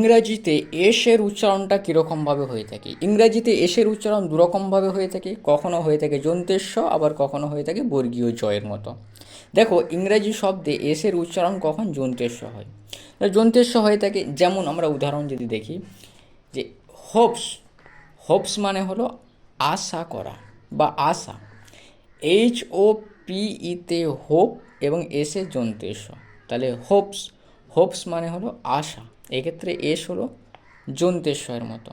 ইংরাজিতে এসের উচ্চারণটা কীরকমভাবে হয়ে থাকে? ইংরাজিতে এসের উচ্চারণ দুরকমভাবে হয়ে থাকে, কখনো হয়ে থাকে যন্তেস্ব আবার কখনো হয়ে থাকে বর্গীয় জয়ের মতো। দেখো, ইংরাজি শব্দে এসের উচ্চারণ কখন যন্তেস্ব হয়? যন্তেস্ব হয়ে থাকে, যেমন আমরা উদাহরণ যদি দেখি, যে হোপস হোপস মানে হলো আশা করা বা আশা। এইচ ও পি ইতে হোপ এবং এসে যন্তেস্ব তাহলে হোপস হোপস মানে হলো আশা। এক্ষেত্রে এস হলো যন্তেশ্বরের মতো।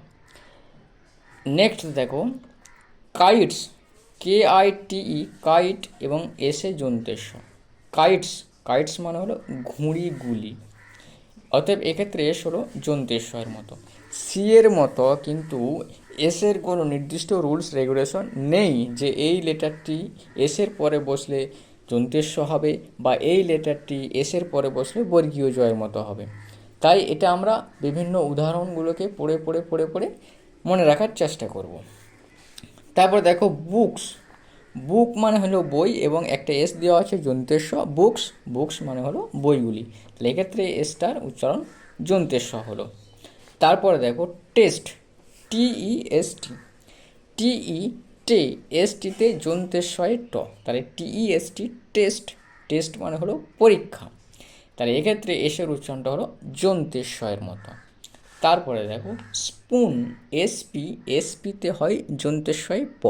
নেক্সট দেখো kites K I T E kite এবং এসে যন্তেশ্ব কাইটস কাইটস মানে হলো ঘুড়িগুলি। অতএব এক্ষেত্রে এস হলো যন্তেশ্বরের মতো। সি এর মতো কিন্তু এসের কোনো নির্দিষ্ট রুলস রেগুলেশন নেই যে এই লেটারটি এসের পরে বসলে যন্তেস্ব হবে বা এই লেটারটি এসের পরে বসলে বর্গীয় জয়ের মতো হবে। তাই এটা আমরা বিভিন্ন উদাহরণগুলোকে পড়ে পড়ে পড়ে পড়ে মনে রাখার চেষ্টা করব। তারপর দেখো বুকস বুক মানে হলো বই এবং একটা এস দেওয়া আছে যন্তেস্ব বুকস বুকস মানে হলো বইগুলি। তাহলে এক্ষেত্রে এসটার উচ্চারণ যন্তেস্ব হলো। তারপরে দেখো টেস্ট টিই এস টি টিই টে এস টিতে যন্তেশ্বয় ট। তাহলে T E S T test test মানে হলো পরীক্ষা। তাহলে এক্ষেত্রে এসের উচ্চারণটা হলো জন্তেশ্বয়ের মতো। তারপরে দেখো, স্পুন, এসপি, এসপিতে হয় জন্তেশ্বয় প।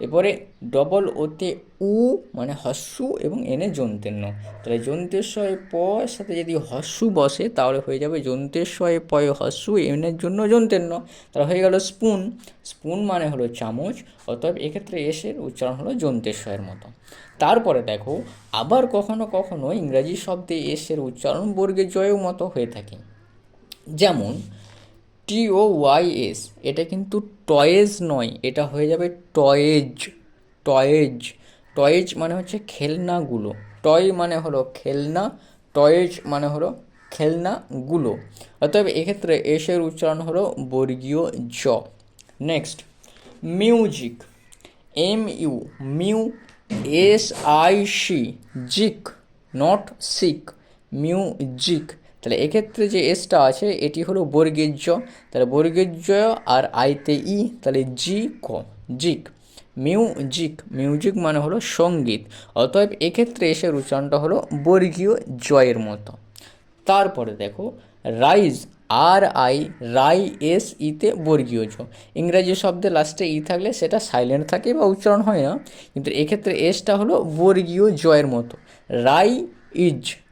এরপরে ডবল ওতে উ মানে হস্যু এবং এনে যন্তেন্য তাহলে যন্তেশ্বয় প সাথে যদি হস্যু বসে, তাহলে হয়ে যাবে যন্তেশ্বয় পয় হস্যু এনের জন্য যন্তেন্য তাহলে হয়ে গেল স্পুন। স্পুন মানে হলো চামচ, অতএব এক্ষেত্রে এসের উচ্চারণ হলো যন্তেশ্বয়ের মতো। তারপরে দেখো, আবার কখনো কখনো ইংরাজি শব্দে এসের উচ্চারণ বর্গের জয়ের মতো হয়ে থাকে। যেমন টি ও ওয়াই এস এটা কিন্তু টয়েজ নয়, এটা হয়ে যাবে টয়েজ টয়েজ টয়েজ মানে হচ্ছে খেলনাগুলো টয় মানে হলো খেলনা টয়েজ মানে হলো খেলনাগুলো। অতএব এক্ষেত্রে এসের উচ্চারণ হলো বর্গীয় জ। Next music M U mu S I C zic not sic music তাহলে এক্ষেত্রে যে এসটা আছে, এটি হলো বর্গের জ তাহলে বর্গের জ আর আইতে ই, তাহলে জি ক, জিক। মিউজিক মিউজিক মানে হলো সংগীত। অতএব এক্ষেত্রে এসের উচ্চারণটা হলো বর্গীয় জয়ের মতো। তারপরে দেখো, rise, R I, ri, S ইতে বর্গীয় জ। ইংরাজি শব্দে লাস্টে ই থাকলে সেটা সাইলেন্ট থাকে বা উচ্চারণ হয় না। কিন্তু এক্ষেত্রে এসটা হলো বর্গীয় জয়ের মতো। রাই, ইজ।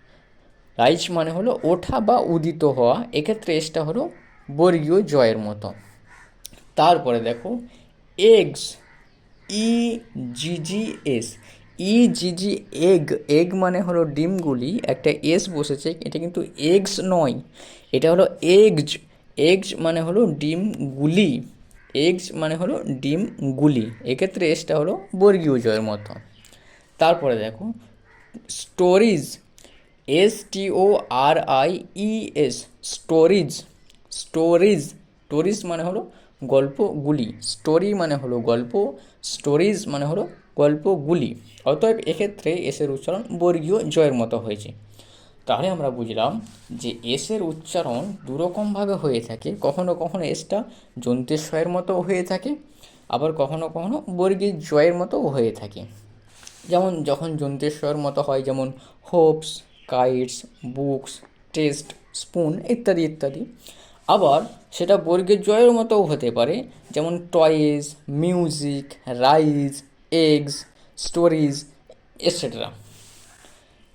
রাইজ মানে হলো ওঠা বা উদিত হওয়া, এক্ষেত্রে এসটা হলো বর্গীয় জয়ের মতো। তারপরে দেখো, এগস, ই জিজি এস। ই জিজি এগ এগ মানে হলো ডিমগুলি, একটা এস বসেছে, এটা কিন্তু এগস নয়, এটা হলো এগজ। এগস মানে হলো ডিমগুলি, এগস মানে হলো ডিমগুলি, এক্ষেত্রে এসটা হলো বর্গীয় জয়ের মতো। তারপরে দেখো, stories S T O R I E S stories stories stories মানে হলো গল্পগুলি স্টোরি মানে হলো গল্প স্টোরিজ মানে হলো গল্পগুলি। অতএব এক্ষেত্রে এসের উচ্চারণ বর্গীয় জয়ের মতো হয়েছে। তাহলে আমরা বুঝলাম যে এসের উচ্চারণ দুরকমভাবে হয়ে থাকে, কখনো কখনো এসটা যন্তেশ্বয়ের মতো হয়ে থাকে, আবার কখনো কখনো বর্গীয় জয়ের মতো হয়ে থাকে। যেমন যখন যন্তেশ্বর মতো হয়, যেমন hopes kites books test spoon ইত্যাদি ইত্যাদি। আবার সেটা বর্গের জয়ের মতোও হতে পারে, যেমন toys music rise eggs stories etcetera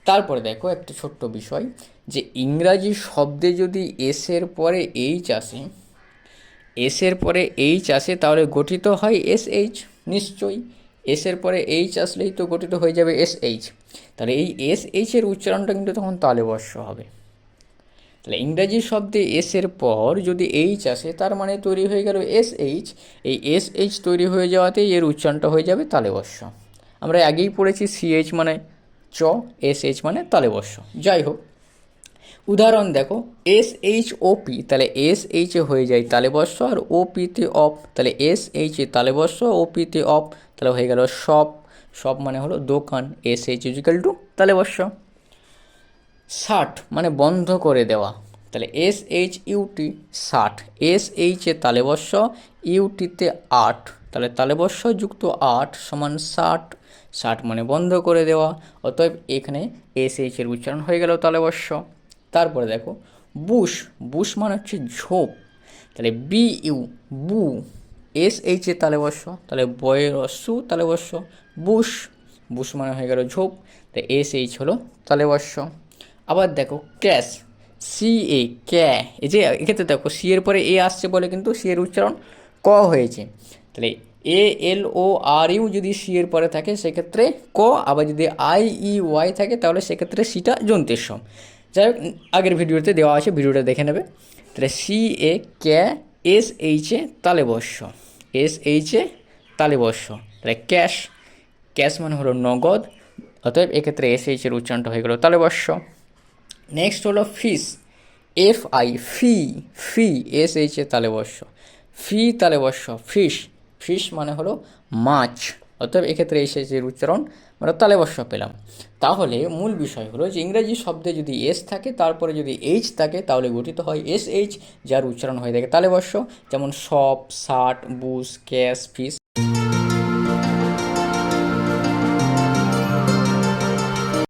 তারপরে দেখো একটা ছোট্ট বিষয়, যে ইংরাজি শব্দে যদি এসের পরে এইচ আসে এসের পরে এইচ আসে তাহলে গঠিত হয় এস এইচ নিশ্চয়ই। এসের পরে এইচ আসলেই তো গঠিত হয়ে যাবে এস এইচ তাহলে এই এস এইচ এর উচ্চারণটা কিন্তু তখন তালেবর্ষ হবে। তাহলে ইংরাজি শব্দে এস এর পর যদি এইচ আসে, তার মানে তৈরি হয়ে গেল এস এইচ এই এস এইচ তৈরি হয়ে যাওয়াতে এর উচ্চারণটা হয়ে যাবে তালেবর্ষ আমরা আগেই পড়েছি সিএইচ মানে চ এস এইচ মানে তালেবর্ষ যাই হোক, উদাহরণ দেখো এস এইচ ও পি তাহলে এস এইচে হয়ে যায় তালেবর্ষ আর ও পিতে অফ তাহলে এস এইচ এইচে তালেবর্ষ ও পিতে অফ তাহলে হয়ে গেল শপ শপ মানে হলো দোকান এস এইচ ইজিক্যাল টু তালেবর্ষ ষাট মানে বন্ধ করে দেওয়া। তাহলে S H U T shut S এইচে তালেবস্য ইউটিতে আট, তাহলে তালেবস্য যুক্ত আট সমান ষাট ষাট মানে বন্ধ করে দেওয়া। অতএব এখানে এস এইচের উচ্চারণ হয়ে গেল তালেবস্য তারপরে দেখো, বুশ বুশ মানে হচ্ছে ঝোপ। তাহলে B U bu S H এইচে তালেবস্য তাহলে বয়ের অসু তালেবস্য বুশ বুশ মানে হয়ে গেল ঝোপ তাই এস এইচ হলো তালেবস্য আবার দেখো, ক্যাশ সি এ ক্যা এই যে এক্ষেত্রে দেখো সি এর পরে এ আসছে বলে কিন্তু সি এর উচ্চারণ ক হয়েছে। তাহলে এ এল ও আর ইউ যদি সি এর পরে থাকে, সেক্ষেত্রে ক, আবার যদি আই ই ওয়াই থাকে, তাহলে সেক্ষেত্রে সিটা জন্তের সম যাই হোক, আগের ভিডিওতে দেওয়া আছে, ভিডিওটা দেখে নেবে। তাহলে সি এ ক্যা এস এইচে তালে বস্য এস এইচে তালে বস্য তাহলে ক্যাশ ক্যাশ মানে হলো নগদ, অতএব এক্ষেত্রে এস এইচের উচ্চারণটা হয়ে গেল তালে বস্য নেক্সট হলো fish F I fi fi S H তালে বর্ষ ফি তালে বর্ষ ফিশ ফিশ মানে হলো মাছ। অতএব এক্ষেত্রে এস এইচ এর উচ্চারণ আমরা তালে বর্ষ পেলাম। তাহলে মূল বিষয় হলো যে ইংরেজি শব্দে যদি এস থাকে, তারপরে যদি এইচ থাকে, তাহলে গঠিত হয় এস এইচ যার উচ্চারণ হয়ে থাকে তালে বর্ষ যেমন shop shirt bush cash fish